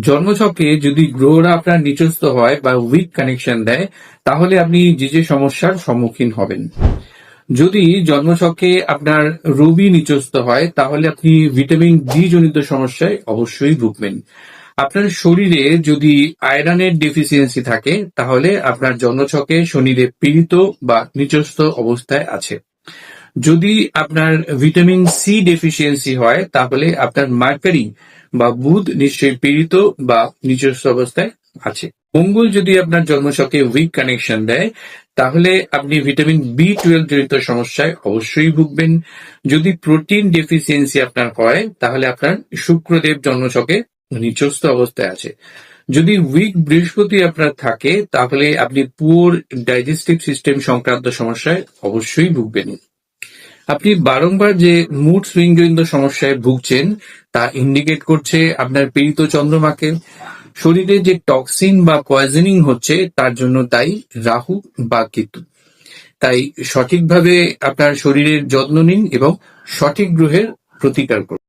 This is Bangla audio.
জন্মছকে যদি গ্রহরা আপনার নিচস্থ হয় বা উইক কানেকশন দেয়, তাহলে আপনি যে যে সমস্যার সম্মুখীন হবেন। যদি জন্মছকে আপনার রবি নিচস্থ হয়, তাহলে আপনি ভিটামিন ডি জনিত সমস্যায় অবশ্যই ভুগবেন। আপনার শরীরে যদি আয়রনের ডেফিসিয়েন্সি থাকে, তাহলে আপনার জন্মছকে শনিরে পীড়িত বা নিচস্থ অবস্থায় আছে। যদি আপনার ভিটামিন সি ডেফিসিয়েন্সি হয়, তাহলে আপনার মার্কারি বা বুধ নিশ্চয়ই পীড়িত বা নিচস্থ অবস্থায় আছে। মঙ্গল যদি আপনার জন্মছকে উইক কানেকশন দেয়, তাহলে আপনি ভিটামিন বি টুয়েলভ জড়িত সমস্যায় অবশ্যই ভুগবেন। যদি প্রোটিন ডেফিসিয়েন্সি আপনার হয়, তাহলে আপনার শুক্রদেব জন্মছকে নিচস্থ অবস্থায় আছে। যদি উইক বৃহস্পতি আপনার থাকে, তাহলে আপনি পুয়ার ডাইজেস্টিভ সিস্টেম সংক্রান্ত সমস্যায় অবশ্যই ভুগবেন। আপনি বারংবার যে মুড সুইংজনিত সমস্যায় ভুগছেন, তা ইন্ডিকেট করছে আপনার পীড়িত চন্দ্রমাকে। শরীরে যে টক্সিন বা পয়জনিং হচ্ছে, তার জন্য তাই রাহু বা কেতু। তাই সঠিকভাবে আপনার শরীরের যত্ন নিন এবং সঠিক গ্রহের প্রতিকার করুন।